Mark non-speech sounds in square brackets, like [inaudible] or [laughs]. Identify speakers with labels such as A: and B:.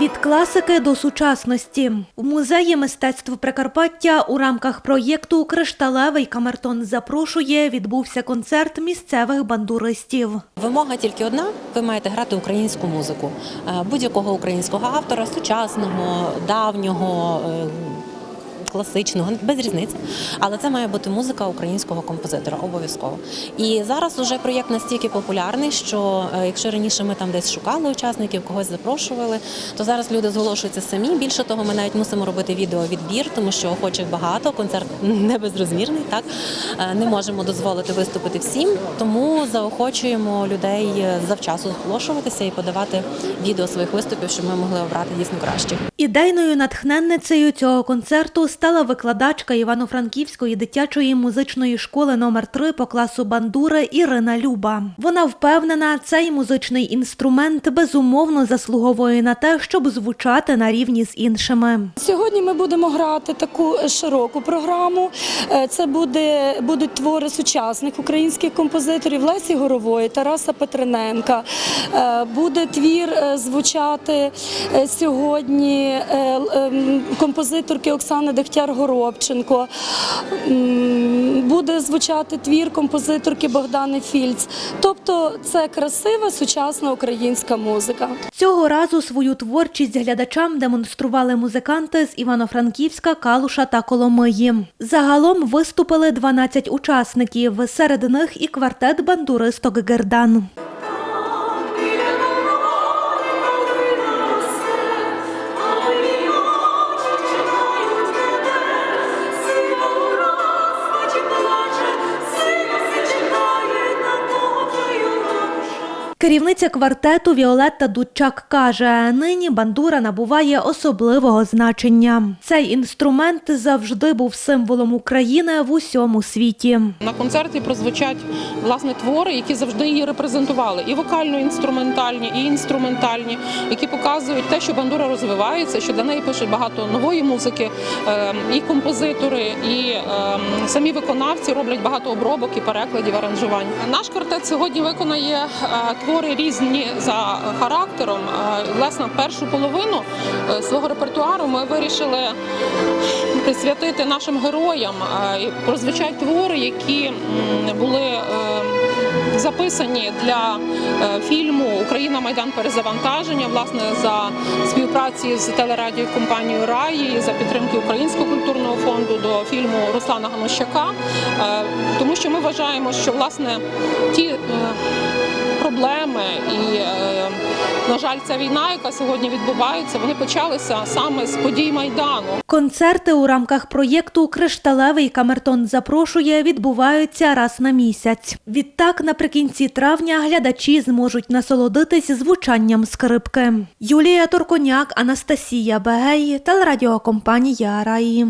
A: Від класики до сучасності у музеї мистецтв Прикарпаття у рамках проєкту Кришталевий камертон запрошує відбувся концерт місцевих бандуристів.
B: Вимога тільки одна: ви маєте грати українську музику Е, будь-якого українського автора, сучасного, давнього. Класичного без різниці, але це має бути музика українського композитора обов'язково. І зараз уже проєкт настільки популярний, що е, якщо раніше ми там десь шукали учасників, когось запрошували, то зараз люди зголошуються самі. Більше того, ми навіть мусимо робити відеовідбір, тому що охочих багато. Концерт [laughs] не безрозмірний, так Е, не можемо дозволити виступити всім. Тому заохочуємо людей е, завчасу зголошуватися і подавати відео своїх виступів, щоб ми могли обрати дійсно кращих.
A: Ідейною натхненницею цього концерту стала викладачка Івано-Франківської дитячої музичної школи номер 3 по класу бандури Ірина Люба. Вона впевнена, цей музичний інструмент безумовно заслуговує на те, щоб звучати на рівні з іншими.
C: Сьогодні ми будемо грати таку широку програму. Е, Це буде, будуть твори сучасних українських композиторів Лесі Горової, Тараса Петрененка. Е, Буде твір е, звучати сьогодні ем, композиторки Оксани Дегтяр-Горобченко. Буде звучати твір композиторки Богдани Фільц. Тобто це красива сучасна українська музика.
A: Цього разу свою творчість глядачам демонстрували музиканти з Івано-Франківська, Калуша та Коломиї. Загалом виступили 12 учасників, серед них і квартет бандуристок Гердан. Керівниця квартету Віолетта Дудчак каже, нині бандура набуває особливого значення. Цей інструмент завжди був символом України в усьому світі.
D: На концерті прозвучать власне твори, які завжди її репрезентували, і вокально-інструментальні, і інструментальні, які показують те, що бандура розвивається, що для неї пишуть багато нової музики, е, і композитори, і е, самі виконавці роблять багато обробок і перекладів, аранжувань. Наш квартет сьогодні виконає е, твори різні за характером. Е, Власне, першу половину е, свого репертуару ми вирішили присвятити нашим героям. Прозвучать твори, які були записані для е, фільму Україна Майдан перезавантаження, власне, за співпраці з телерадіокомпанією Раї за підтримки Українського культурного фонду до фільму Руслана Ганущака. Е, Тому що ми вважаємо, що власне ті е, проблеми і, на жаль, ця війна, яка сьогодні відбувається, вони почалися саме з подій Майдану.
A: Концерти у рамках проєкту Кришталевий камертон запрошує відбуваються раз на місяць. Відтак, наприкінці травня глядачі зможуть насолодитись звучанням скрипки. Юлія Турконяк, Анастасія Бегей, телерадіокомпанія Раї.